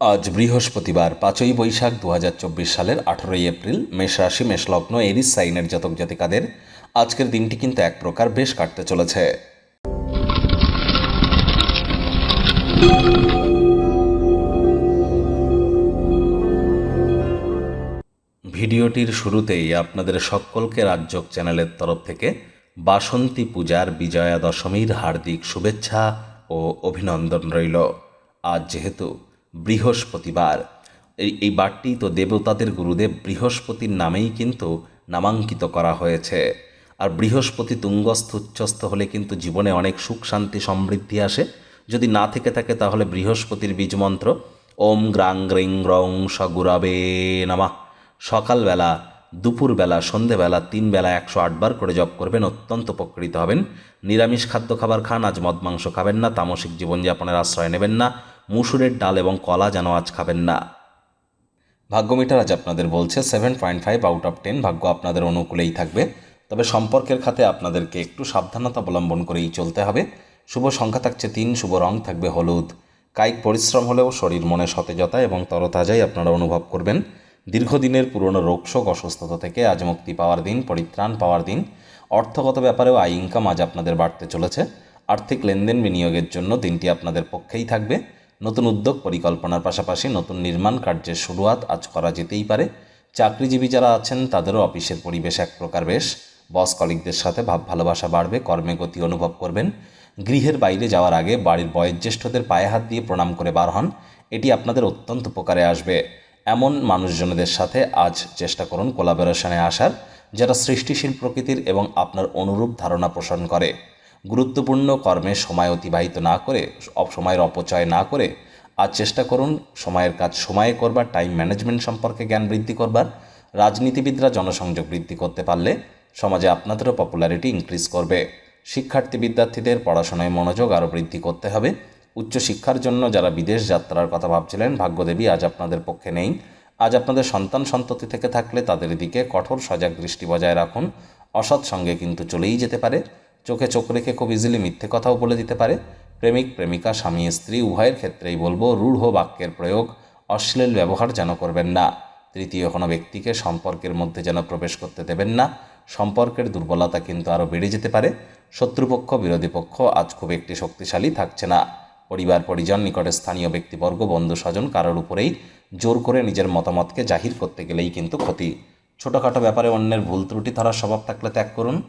আজ বৃহস্পতিবার, পাঁচই বৈশাখ দু হাজার চব্বিশ সালের আঠেরোই এপ্রিল, মেষ রাশি, মেষ লগ্ন, এরিস, সাইনের জাতক জাতিকাদের আজকের দিনটি কিন্তু এক প্রকার বেশ কাটতে চলেছে। ভিডিওটির শুরুতেই আপনাদের সকলকে রাজ্যক চ্যানেলের তরফ থেকে বাসন্তী পূজার বিজয়া দশমীর হার্দিক শুভেচ্ছা ও অভিনন্দন রইল। আজ যেহেতু বৃহস্পতিবার। এই এই বারটি তো দেবতাদের গুরুদেব বৃহস্পতির নামেই কিন্তু নামাঙ্কিত করা হয়েছে। আর বৃহস্পতি তুঙ্গস্থ উচ্চস্থ হলে কিন্তু জীবনে অনেক সুখ, শান্তি, সমৃদ্ধি আসে। যদি না থেকে থাকে তাহলে বৃহস্পতির বীজমন্ত্র, ওম গ্রাং গ্রিং রং সগুরাবে নামা। সকালবেলা, দুপুরবেলা, সন্ধেবেলা তিন বেলা একশো আটবার করে জপ করবেন, অত্যন্ত উপকৃত হবেন। নিরামিষ খাদ্য খাবার খান, আজ মদ মাংস খাবেন না, তামসিক জীবনযাপনের আশ্রয় নেবেন না। মুসুরের ডাল এবং কলা যেন আজ খাবেন না। ভাগ্যমিটার আজ আপনাদের বলছে seven point five out of ten ভাগ্য আপনাদের অনুকূলেই থাকবে। তবে সম্পর্কের খাতে আপনাদেরকে একটু সাবধানতা অবলম্বন করেই চলতে হবে। শুভ সংখ্যা থাকছে তিন, শুভ রং থাকবে হলুদ। কায়িক পরিশ্রম হলেও শরীর মনে সতেজতা এবং তরতাজাই আপনারা অনুভব করবেন। দীর্ঘদিনের পুরনো রোগশোক, অসুস্থতা থেকে আজ মুক্তি পাওয়ার দিন, পরিত্রাণ পাওয়ার দিন। অর্থগত ব্যাপারেও আয় ইনকাম আজ আপনাদের বাড়তে চলেছে। আর্থিক লেনদেন বিনিয়োগের জন্য দিনটি আপনাদের পক্ষেই থাকবে। নতুন উদ্যোগ পরিকল্পনার পাশাপাশি নতুন নির্মাণ কার্যের শুরুয়াত আজ করা যেতেই পারে। চাকরিজীবী যারা আছেন, তাদেরও অফিসের পরিবেশ এক প্রকার বেশ। বস কলিকদের সাথে ভাব ভালোবাসা বাড়বে, কর্মে গতি অনুভব করবেন। গৃহের বাইরে যাওয়ার আগে বাড়ির বয়োজ্যেষ্ঠদের পায়ে হাত দিয়ে প্রণাম করে বার হন। এটি আপনাদের অত্যন্ত উপকারে আসবে। এমন মানুষজনদের সাথে আজ চেষ্টা করুন কোলাবোরেশনে আসার, যারা সৃষ্টিশীল প্রকৃতির এবং আপনার অনুরূপ ধারণা পোষণ করে। গুরুত্বপূর্ণ কর্মে সময় অতিবাহিত না করে সময়ের অপচয় না করে, আজ চেষ্টা করুন সময়ের কাজ সময়ে করবার টাইম ম্যানেজমেন্ট সম্পর্কে জ্ঞান বৃদ্ধি করবার, রাজনীতিবিদরা জনসংযোগ বৃদ্ধি করতে পারলে সমাজে আপনাদেরও পপুলারিটি ইনক্রিজ করবে। শিক্ষার্থী বিদ্যার্থীদের পড়াশোনায় মনোযোগ আরও বৃদ্ধি করতে হবে। উচ্চশিক্ষার জন্য যারা বিদেশ যাত্রার কথা ভাবছিলেন, ভাগ্যদেবী আজ আপনাদের পক্ষে নেই। আজ আপনাদের সন্তান সন্ততি থেকে থাকলে তাদের দিকে কঠোর সজাগ দৃষ্টি বজায় রাখুন। অসৎ সঙ্গে কিন্তু চলেই যেতে পারে। চোখে চোখ রেখে খুব ইজিলি মিথ্যে কথাও বলে দিতে পারে। প্রেমিক, প্রেমিকা, স্বামী, স্ত্রী, উভয়ের ক্ষেত্রেই বলব, রূঢ় বাক্যের প্রয়োগ অশ্লীল ব্যবহার যেন করবেন না। তৃতীয়, কোনো ব্যক্তিকে সম্পর্কের মধ্যে যেন প্রবেশ করতে দেবেন না। সম্পর্কের দুর্বলতা কিন্তু আরও বেড়ে যেতে পারে। শত্রুপক্ষ, বিরোধী পক্ষ আজ খুব একটি শক্তিশালী থাকছে না। পরিবার, পরিজন, নিকটে স্থানীয় ব্যক্তিবর্গ, বন্ধু, স্বজন কারোর উপরেই জোর করে নিজের মতামতকে জাহির করতে গেলেই কিন্তু ক্ষতি। ছোটোখাটো ব্যাপারে অন্যের ভুল ত্রুটি ধরার স্বভাব থাকলে ত্যাগ করুন।